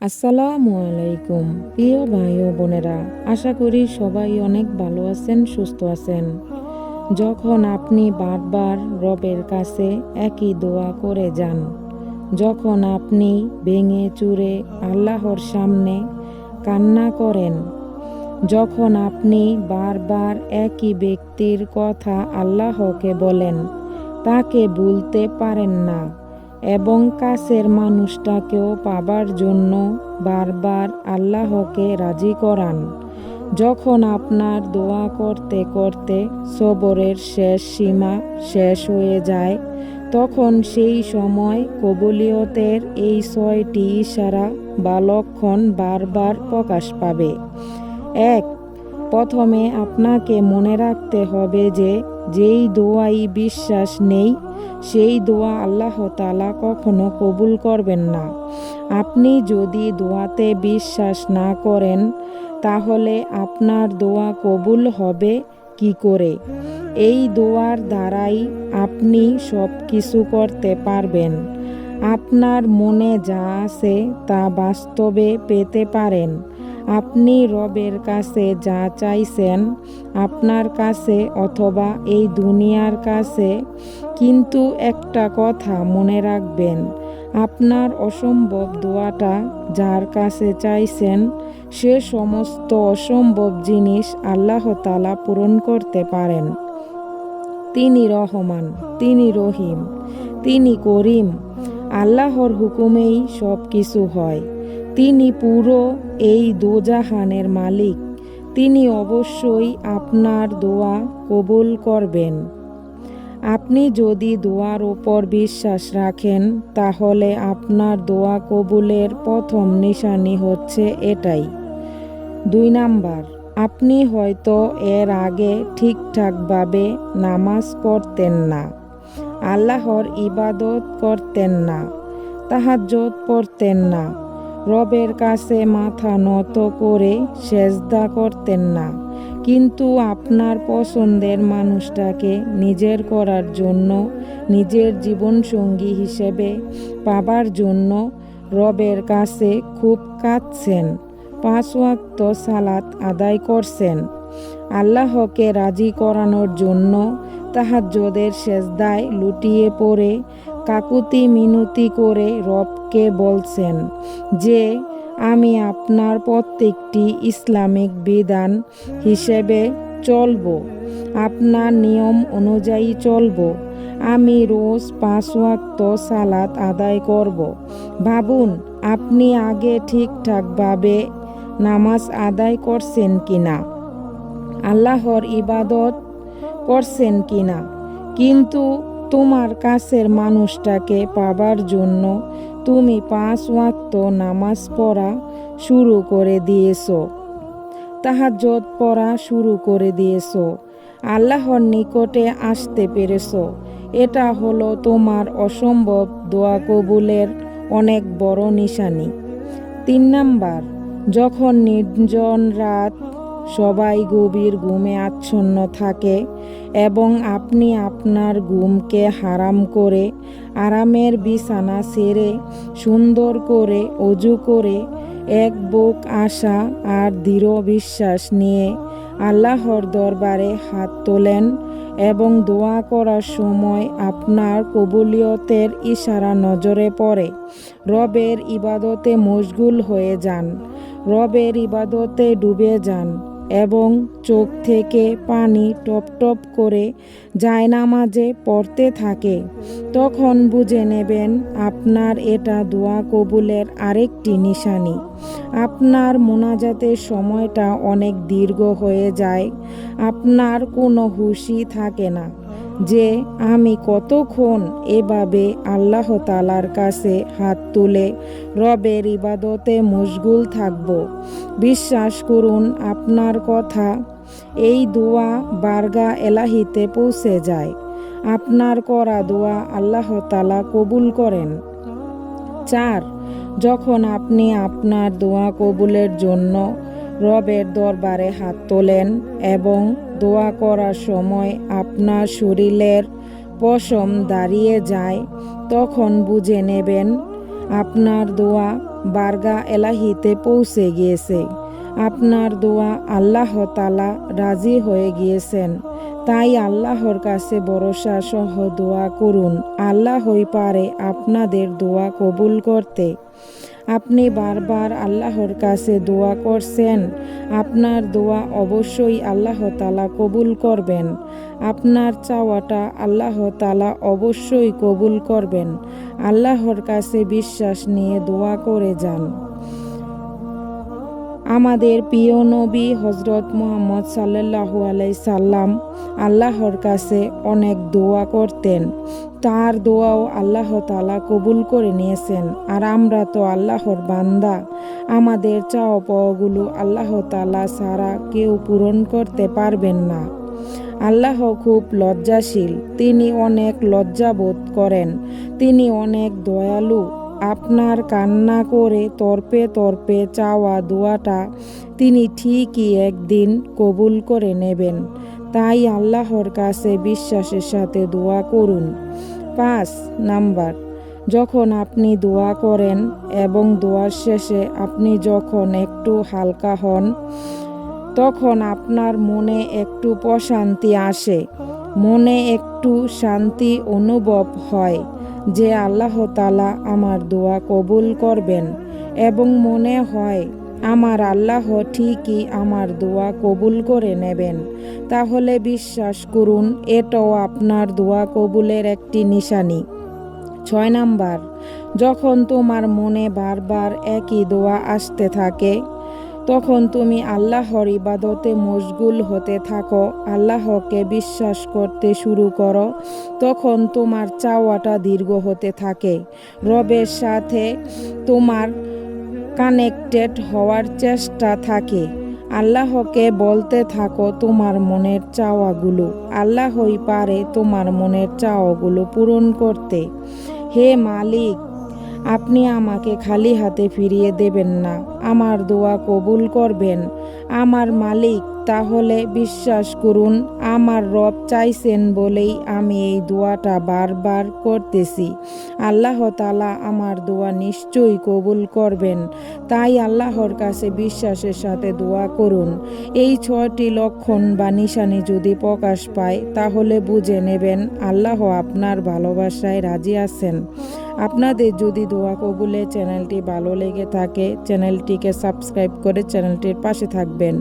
আসসালামু আলাইকুম। প্রিয় ভাই ও বোনেরা, আশা করি সবাই অনেক ভালো আছেন, সুস্থ আছেন। যখন আপনি বারবার রবের কাছে একই দোয়া করে যান, যখন আপনি ভেঙে চুরে আল্লাহর সামনে কান্না করেন, যখন আপনি বারবার একই ব্যক্তির কথা আল্লাহকে বলেন, তাকে ভুলতে পারেন না এবং কাছের মানুষটাকেও পাবার জন্য বারবার আল্লাহকে রাজি করান। যখন আপনার দোয়া করতে করতে সবরের শেষ সীমা শেষ হয়ে যায়, তখন সেই সময় কবুলিয়তের এই ছয়টি ইশারা বা লক্ষণ বারবার প্রকাশ পাবে। এক, প্রথমে আপনাকে মনে রাখতে হবে যে যেই দোয়াই বিশ্বাস নেই সেই দোয়া আল্লাহ তালা কখনো কবুল করবেন না। আপনি যদি দোয়াতে বিশ্বাস না করেন, তাহলে আপনার দোয়া কবুল হবে কি করে? এই দোয়ার দ্বারাই আপনি সব কিছু করতে পারবেন। আপনার মনে যা আছে তা বাস্তবে পেতে পারেন। আপনি রবের কাছে যা চাইছেন আপনার কাছে অথবা এই দুনিয়ার কাছে। কিন্তু একটা কথা মনে রাখবেন, আপনার অসম্ভব দোয়াটা যার কাছে চাইছেন, সে সমস্ত অসম্ভব জিনিস আল্লাহ তালা পূরণ করতে পারেন। তিনি রহমান, তিনি রহিম, তিনি করিম, আল্লাহর হুকুমেই সব কিছু হয়। তিনি পুরো এই দোজাহানের মালিক। তিনি অবশ্যই আপনার দোয়া কবুল করবেন। আপনি যদি দোয়ার ওপর বিশ্বাস রাখেন, তাহলে আপনার দোয়া কবুলের প্রথম নিশানি হচ্ছে এটাই। দুই নাম্বার, আপনি হয়তো এর আগে ঠিকঠাকভাবে নামাজ পড়তেন না, আল্লাহর ইবাদত করতেন না তাহাজ্জত পড়তেন না রবের কাছে মাথা নত করে সেজদা করতেন না। কিন্তু আপনার পছন্দের মানুষটাকে নিজের করার জন্য, নিজের জীবনসঙ্গী হিসেবে পাবার জন্য রবের কাছে খুব কাঁদছেন, পাঁচ ওয়াক্ত সালাত আদায় করছেন। আল্লাহকে রাজি করানোর জন্য তাহাজ্জদের সেজদায় লুটিয়ে পড়ে কাকুতি মিনতি করে রবকে বলছেন যে, আমি আপনার প্রত্যেকটি ইসলামিক বিধান হিসেবে চলব, আপনার নিয়ম অনুযায়ী চলব, আমি রোজ পাঁচ ওয়াক্ত সালাত আদায় করব। ভাবুন, আপনি আগে ঠিকঠাকভাবে নামাজ আদায় করছেন কিনা? আল্লাহর ইবাদত করছেন কিনা? কিন্তু তোমার কাছের মানুষটাকে পাবার জন্য তুমি পাঁচ ওয়াক্ত নামাজ পড়া শুরু করে দিয়েছ। তাহাজ্জত পড়া শুরু করে দিয়েছ। আল্লাহর নিকটে আসতে পেরেছ। এটা হলো তোমার অসম্ভব দোয়া কবুলের অনেক বড় নিশানি। তিন নাম্বার, যখন নির্জন রাত সবাই গভীর ঘুমে আচ্ছন্ন থাকে এবং আপনি আপনার ঘুমকে হারাম করে আরামের বিছানা সেরে সুন্দর করে অজু করে এক বুক আশা আর দৃঢ় বিশ্বাস নিয়ে আল্লাহর দরবারে হাত তোলেন এবং দোয়া করার সময় আপনার কবুলিয়তের ইশারা নজরে পড়ে। রবের ইবাদতে মশগুল হয়ে যান। রবের ইবাদতে ডুবে যান। এবং চোখ থেকে পানি টপ টপ করে জায়নামাজে পড়তে থাকে। তখন বুঝে নেবেন আপনার এটা দোয়া কবুলের আরেকটি নিশানি। আপনার মোনাজাতের সময়টা অনেক দীর্ঘ হয়ে যায়। আপনার কোনো হুশি থাকে না। যে আমি কতক্ষণ এভাবে আল্লাহ তালার কাছে হাত তুলে রবের ইবাদতে মশগুল থাকব? বিশ্বাস করুন, আপনার কথা এই দোয়া বারগা এলাহিতে পৌঁছে যায়। আপনার করা দোয়া আল্লাহ তালা কবুল করেন। চার, যখন আপনি আপনার দোয়া কবুলের জন্য রবের দরবারে হাত তোলেন এবং দোয়া করার সময় আপনার শরীরের পশম দাঁড়িয়ে যায়, তখন বুঝে নেবেন আপনার দোয়া বারগা এলাহিতে পৌঁছে গিয়েছে। আপনার দোয়া আল্লাহ তালা রাজি হয়ে গিয়েছেন। তাই আল্লাহর কাছে ভরসা সহ দোয়া করুন। আল্লাহ আল্লাহই পারে আপনাদের দোয়া কবুল করতে। আপনি বারবার আল্লাহর কাছে দোয়া করছেন। আপনার দোয়া অবশ্যই আল্লাহ তালা কবুল করবেন। আপনার চাওয়াটা আল্লাহ তালা অবশ্যই কবুল করবেন। আল্লাহর কাছে বিশ্বাস নিয়ে দোয়া করে যান। আমাদের প্রিয় নবী হজরত মোহাম্মদ সাল্লাহু আলাই সাল্লাম আল্লাহর কাছে অনেক দোয়া করতেন। তার দোয়াও আল্লাহ তালা কবুল করে নিয়েছেন। আর আমরা তো আল্লাহর বান্দা। আমাদের চাওয়া পাওয়াগুলো আল্লাহ তালা ছাড়া কেউ পূরণ করতে পারবেন না। আল্লাহ খুব লজ্জাশীল। তিনি অনেক লজ্জাবোধ করেন। তিনি অনেক দয়ালু। আপনার কান্না করে তর্পে তর্পে চাওয়া দোয়াটা তিনি ঠিকই একদিন কবুল করে নেবেন। তাই আল্লাহর কাছে বিশ্বাসের সাথে দোয়া করুন। পাঁচ নাম্বার, যখন আপনি দোয়া করেন এবং দোয়ার শেষে আপনি যখন একটু হালকা হন, তখন আপনার মনে একটু প্রশান্তি আসে, মনে একটু শান্তি অনুভব হয়। যে আল্লাহ তালা আমার দোয়া কবুল করবেন এবং মনে হয় আমার আল্লাহ ঠিকই আমার দোয়া কবুল করে নেবেন, তাহলে বিশ্বাস করুন, এটাও আপনার দোয়া কবুলের একটি নিশানি। ছয় নাম্বার, যখন তোমার মনে বারবার একই দোয়া আসতে থাকে তখন তুমি আল্লাহর ইবাদতে মশগুল হতে থাকো, আল্লাহকে বিশ্বাস করতে শুরু করো, তখন তোমার চাওয়াটা দীর্ঘ হতে থাকে। রবের সাথে তোমার কানেক্টেড হওয়ার চেষ্টা থাকে। আল্লাহকে বলতে থাকো তোমার মনের চাওয়াগুলো, আল্লাহই পারে তোমার মনের চাওয়াগুলো পূরণ করতে। হে মালিক আপনি আমাকে খালি হাতে ফিরিয়ে দেবেন না। আমার দোয়া কবুল করবেন। আমার মালিক, তাহলে বিশ্বাস করুন, আমার রব চাইছেন বলেই আমি এই দোয়াটা বারবার করতেছি। আল্লাহ তালা আমার দোয়া নিশ্চয়ই কবুল করবেন। তাই আল্লাহর কাছে বিশ্বাসের সাথে দোয়া করুন। এই ছয়টি লক্ষণ বা নিশানি যদি প্রকাশ পায়, তাহলে বুঝে নেবেন আল্লাহ আপনার ভালোবাসায় রাজি আছেন। আপনাদের যদি দোয়া কবুলে চ্যানেলটি ভালো লেগে থাকে চ্যানেলটিকে সাবস্ক্রাইব করে চ্যানেলটির পাশে থাকবেন।